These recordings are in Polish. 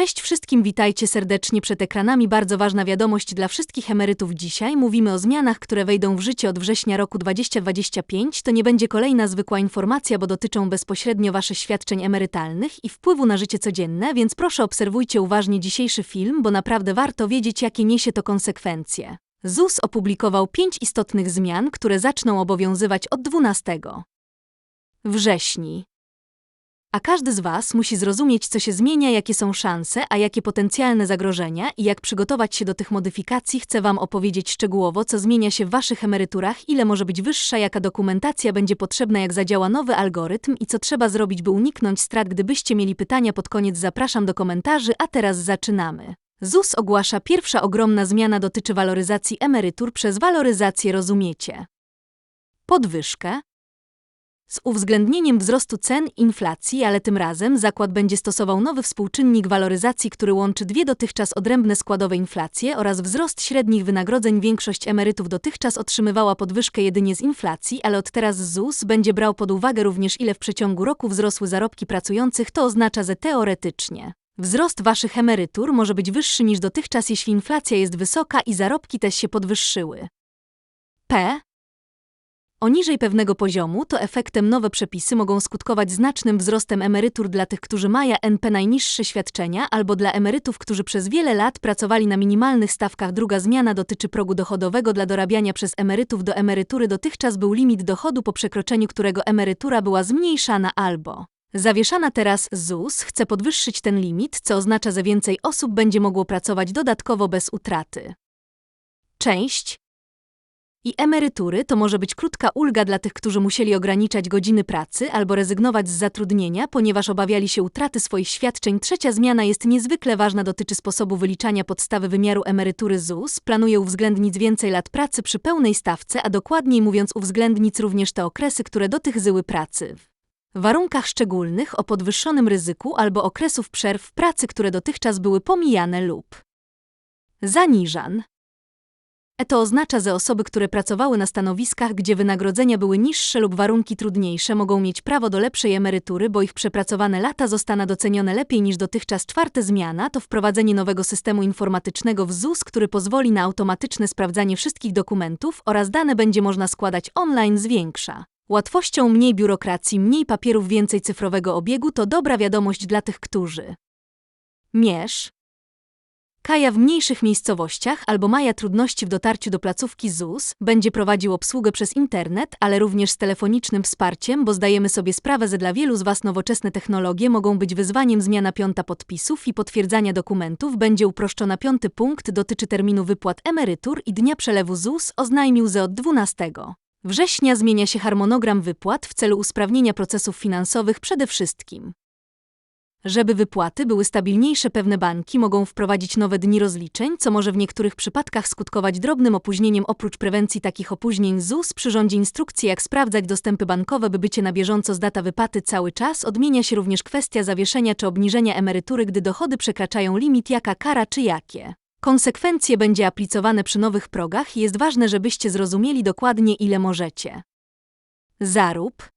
Cześć wszystkim, witajcie serdecznie przed ekranami. Bardzo ważna wiadomość dla wszystkich emerytów dzisiaj. Mówimy o zmianach, które wejdą w życie od września roku 2025. To nie będzie kolejna zwykła informacja, bo dotyczą bezpośrednio waszych świadczeń emerytalnych i wpływu na życie codzienne, więc proszę obserwujcie uważnie dzisiejszy film, bo naprawdę warto wiedzieć, jakie niesie to konsekwencje. ZUS opublikował pięć istotnych zmian, które zaczną obowiązywać od 12 wrześni. A każdy z Was musi zrozumieć, co się zmienia, jakie są szanse, a jakie potencjalne zagrożenia i jak przygotować się do tych modyfikacji. Chcę Wam opowiedzieć szczegółowo, co zmienia się w Waszych emeryturach, ile może być wyższa, jaka dokumentacja będzie potrzebna, jak zadziała nowy algorytm i co trzeba zrobić, by uniknąć strat. Gdybyście mieli pytania pod koniec, zapraszam do komentarzy, a teraz zaczynamy. ZUS ogłasza pierwsza ogromna zmiana dotyczy waloryzacji emerytur przez waloryzację, rozumiecie? Podwyżkę, z uwzględnieniem wzrostu cen inflacji, ale tym razem zakład będzie stosował nowy współczynnik waloryzacji, który łączy dwie dotychczas odrębne składowe inflacje oraz wzrost średnich wynagrodzeń. Większość emerytów dotychczas otrzymywała podwyżkę jedynie z inflacji, ale od teraz ZUS będzie brał pod uwagę również ile w przeciągu roku wzrosły zarobki pracujących. To oznacza, że teoretycznie wzrost waszych emerytur może być wyższy niż dotychczas, jeśli inflacja jest wysoka i zarobki też się podwyższyły. P Oniżej pewnego poziomu to efektem nowe przepisy mogą skutkować znacznym wzrostem emerytur dla tych, którzy mają NP najniższe świadczenia, albo dla emerytów, którzy przez wiele lat pracowali na minimalnych stawkach. Druga zmiana dotyczy progu dochodowego dla dorabiania przez emerytów do emerytury. Dotychczas był limit dochodu, po przekroczeniu którego emerytura była zmniejszana albo zawieszana. Teraz ZUS chce podwyższyć ten limit, co oznacza, że więcej osób będzie mogło pracować dodatkowo bez utraty. Część i emerytury to może być krótka ulga dla tych, którzy musieli ograniczać godziny pracy albo rezygnować z zatrudnienia, ponieważ obawiali się utraty swoich świadczeń. Trzecia zmiana jest niezwykle ważna, dotyczy sposobu wyliczania podstawy wymiaru emerytury ZUS. Planuje uwzględnić więcej lat pracy przy pełnej stawce, a dokładniej mówiąc uwzględnić również te okresy, które dotychzyły pracy. W warunkach szczególnych o podwyższonym ryzyku albo okresów przerw pracy, które dotychczas były pomijane lub zaniżan. To oznacza, że osoby, które pracowały na stanowiskach, gdzie wynagrodzenia były niższe lub warunki trudniejsze, mogą mieć prawo do lepszej emerytury, bo ich przepracowane lata zostaną docenione lepiej niż dotychczas. Czwarta zmiana to wprowadzenie nowego systemu informatycznego w ZUS, który pozwoli na automatyczne sprawdzanie wszystkich dokumentów oraz dane będzie można składać online zwiększa. Łatwością mniej biurokracji, mniej papierów, więcej cyfrowego obiegu to dobra wiadomość dla tych, którzy mierz, Kaja w mniejszych miejscowościach albo maja trudności w dotarciu do placówki ZUS będzie prowadził obsługę przez internet, ale również z telefonicznym wsparciem, bo zdajemy sobie sprawę, że dla wielu z Was nowoczesne technologie mogą być wyzwaniem zmiana piąta podpisów i potwierdzania dokumentów będzie uproszczona piąty punkt dotyczy terminu wypłat emerytur i dnia przelewu ZUS oznajmił, że od 12 września zmienia się harmonogram wypłat w celu usprawnienia procesów finansowych przede wszystkim żeby wypłaty były stabilniejsze, pewne banki mogą wprowadzić nowe dni rozliczeń, co może w niektórych przypadkach skutkować drobnym opóźnieniem. Oprócz prewencji takich opóźnień ZUS przyrządzi instrukcje, jak sprawdzać dostępy bankowe, by bycie na bieżąco z data wypłaty cały czas. Odmienia się również kwestia zawieszenia czy obniżenia emerytury, gdy dochody przekraczają limit, jaka kara czy jakie. Konsekwencje będzie aplicowane przy nowych progach i jest ważne, żebyście zrozumieli dokładnie, ile możecie. Zarób,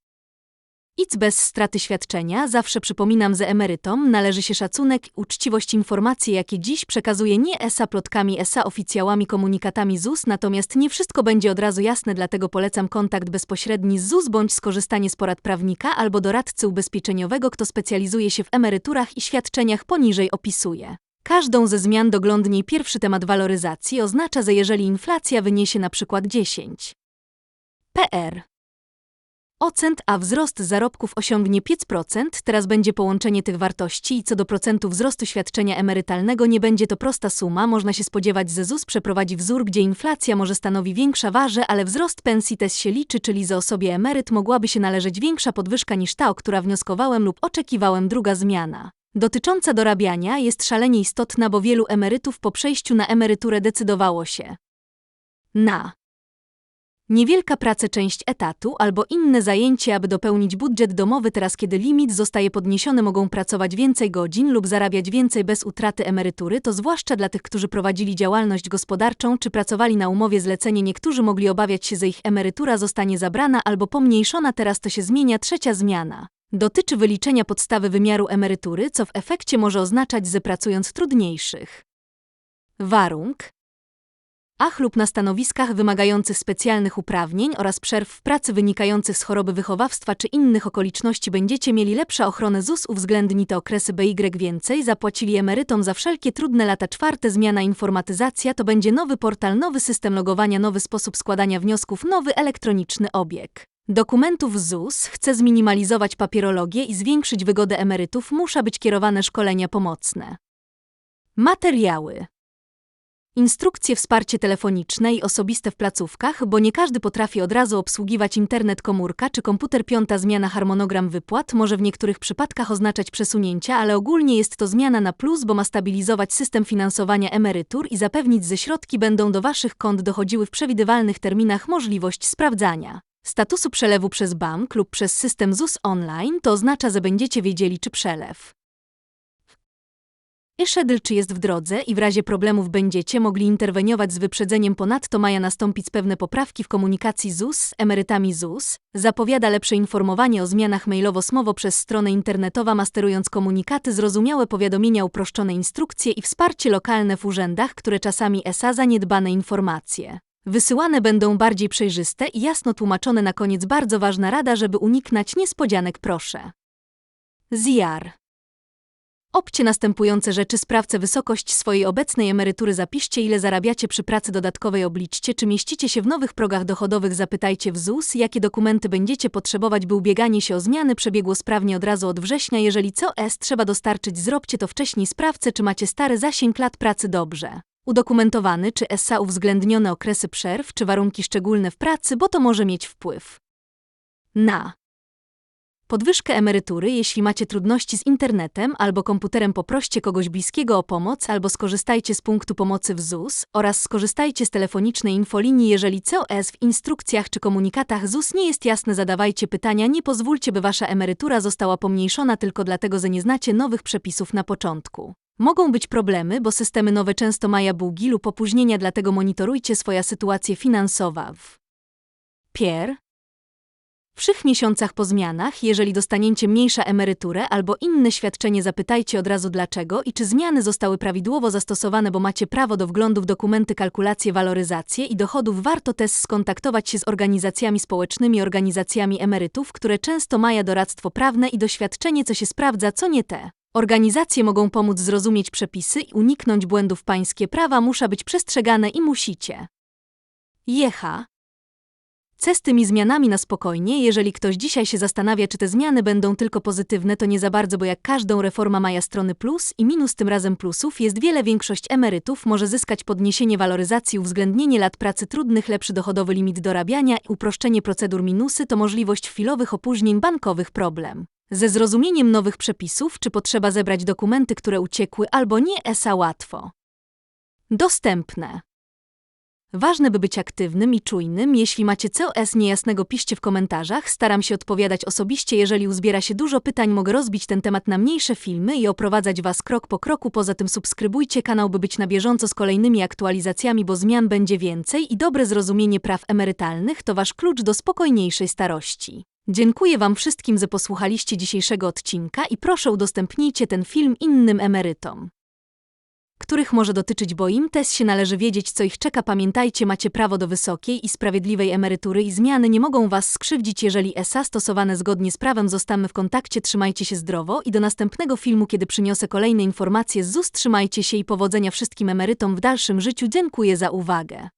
Idź bez straty świadczenia, zawsze przypominam, że emerytom należy się szacunek, uczciwość informacji, jakie dziś przekazuje nie ESA plotkami ESA oficjałami komunikatami ZUS, natomiast nie wszystko będzie od razu jasne, dlatego polecam kontakt bezpośredni z ZUS bądź skorzystanie z porad prawnika albo doradcy ubezpieczeniowego, kto specjalizuje się w emeryturach i świadczeniach poniżej opisuje. Każdą ze zmian doglądniej pierwszy temat waloryzacji oznacza, że jeżeli inflacja wyniesie na przykład 10 PR Ocent, a wzrost zarobków osiągnie 5%, teraz będzie połączenie tych wartości i co do procentu wzrostu świadczenia emerytalnego nie będzie to prosta suma, można się spodziewać, że ZUS przeprowadzi wzór, gdzie inflacja może stanowi większa warze, ale wzrost pensji też się liczy, czyli za osobie emeryt mogłaby się należeć większa podwyżka niż ta, o która wnioskowałem lub oczekiwałem. Druga zmiana. Dotycząca dorabiania jest szalenie istotna, bo wielu emerytów po przejściu na emeryturę decydowało się na Niewielka praca część etatu albo inne zajęcie, aby dopełnić budżet domowy teraz kiedy limit zostaje podniesiony mogą pracować więcej godzin lub zarabiać więcej bez utraty emerytury, to zwłaszcza dla tych, którzy prowadzili działalność gospodarczą czy pracowali na umowie zlecenie niektórzy mogli obawiać się, że ich emerytura zostanie zabrana albo pomniejszona teraz to się zmienia trzecia zmiana. Dotyczy wyliczenia podstawy wymiaru emerytury, co w efekcie może oznaczać, że pracując trudniejszych. Warunk. Ach lub na stanowiskach wymagających specjalnych uprawnień oraz przerw w pracy wynikających z choroby wychowawstwa czy innych okoliczności będziecie mieli lepszą ochronę ZUS uwzględni te okresy BY więcej, zapłacili emerytom za wszelkie trudne lata czwarte zmiana informatyzacja to będzie nowy portal, nowy system logowania, nowy sposób składania wniosków, nowy elektroniczny obieg. Dokumentów ZUS chce zminimalizować papierologię i zwiększyć wygodę emerytów, muszą być kierowane szkolenia pomocne. Materiały. Instrukcje wsparcie telefoniczne i osobiste w placówkach, bo nie każdy potrafi od razu obsługiwać internet komórka czy komputer. Piąta zmiana harmonogram wypłat może w niektórych przypadkach oznaczać przesunięcia, ale ogólnie jest to zmiana na plus, bo ma stabilizować system finansowania emerytur i zapewnić, że środki będą do Waszych kont dochodziły w przewidywalnych terminach możliwość sprawdzania. Statusu przelewu przez bank lub przez system ZUS online to oznacza, że będziecie wiedzieli, czy przelew Szedl czy jest w drodze i w razie problemów będziecie mogli interweniować z wyprzedzeniem. Ponadto mają nastąpić pewne poprawki w komunikacji ZUS z emerytami ZUS. Zapowiada lepsze informowanie o zmianach mailowo-smowo przez stronę internetową, masterując komunikaty, zrozumiałe powiadomienia, uproszczone instrukcje i wsparcie lokalne w urzędach, które czasami ESA zaniedbane informacje. Wysyłane będą bardziej przejrzyste i jasno tłumaczone na koniec bardzo ważna rada, żeby uniknąć niespodzianek proszę. ZIAR Obcie następujące rzeczy, sprawdźcie wysokość swojej obecnej emerytury, zapiszcie ile zarabiacie przy pracy dodatkowej, obliczcie czy mieścicie się w nowych progach dochodowych, zapytajcie w ZUS, jakie dokumenty będziecie potrzebować, by ubieganie się o zmiany przebiegło sprawnie od razu od września, jeżeli co S trzeba dostarczyć, zróbcie to wcześniej, sprawdźcie czy macie stary zasięg lat pracy dobrze. Udokumentowany czy SA uwzględnione okresy przerw czy warunki szczególne w pracy, bo to może mieć wpływ na Podwyżkę emerytury, jeśli macie trudności z internetem albo komputerem, poproście kogoś bliskiego o pomoc albo skorzystajcie z punktu pomocy w ZUS oraz skorzystajcie z telefonicznej infolinii, jeżeli COS w instrukcjach czy komunikatach ZUS nie jest jasne, zadawajcie pytania, nie pozwólcie, by wasza emerytura została pomniejszona tylko dlatego, że nie znacie nowych przepisów na początku. Mogą być problemy, bo systemy nowe często mają bugi lub opóźnienia, dlatego monitorujcie swoją sytuację finansowa w Pier w wszech miesiącach po zmianach, jeżeli dostaniecie mniejsza emeryturę albo inne świadczenie, zapytajcie od razu dlaczego i czy zmiany zostały prawidłowo zastosowane, bo macie prawo do wglądu w dokumenty, kalkulacje, waloryzacje i dochodów. Warto też skontaktować się z organizacjami społecznymi, organizacjami emerytów, które często mają doradztwo prawne i doświadczenie, co się sprawdza, co nie te. Organizacje mogą pomóc zrozumieć przepisy i uniknąć błędów. Pańskie prawa muszą być przestrzegane i musicie. Jecha, C z tymi zmianami na spokojnie, jeżeli ktoś dzisiaj się zastanawia, czy te zmiany będą tylko pozytywne, to nie za bardzo, bo jak każdą reforma ma strony plus i minus, tym razem plusów jest wiele. Większość emerytów może zyskać podniesienie waloryzacji, uwzględnienie lat pracy trudnych, lepszy dochodowy limit dorabiania uproszczenie procedur minusy to możliwość chwilowych opóźnień bankowych problem. Ze zrozumieniem nowych przepisów, czy potrzeba zebrać dokumenty, które uciekły albo nie, ESA łatwo. Dostępne. Ważne, by być aktywnym i czujnym. Jeśli macie COS niejasnego, piszcie w komentarzach. Staram się odpowiadać osobiście. Jeżeli uzbiera się dużo pytań, mogę rozbić ten temat na mniejsze filmy i oprowadzać Was krok po kroku. Poza tym subskrybujcie kanał, by być na bieżąco z kolejnymi aktualizacjami, bo zmian będzie więcej i dobre zrozumienie praw emerytalnych to Wasz klucz do spokojniejszej starości. Dziękuję Wam wszystkim, że posłuchaliście dzisiejszego odcinka i proszę udostępnijcie ten film innym emerytom których może dotyczyć, bo im też się należy wiedzieć, co ich czeka. Pamiętajcie, macie prawo do wysokiej i sprawiedliwej emerytury i zmiany nie mogą Was skrzywdzić, jeżeli ESA stosowane zgodnie z prawem. Zostamy w kontakcie, trzymajcie się zdrowo i do następnego filmu, kiedy przyniosę kolejne informacje z ZUS. Trzymajcie się i powodzenia wszystkim emerytom w dalszym życiu. Dziękuję za uwagę.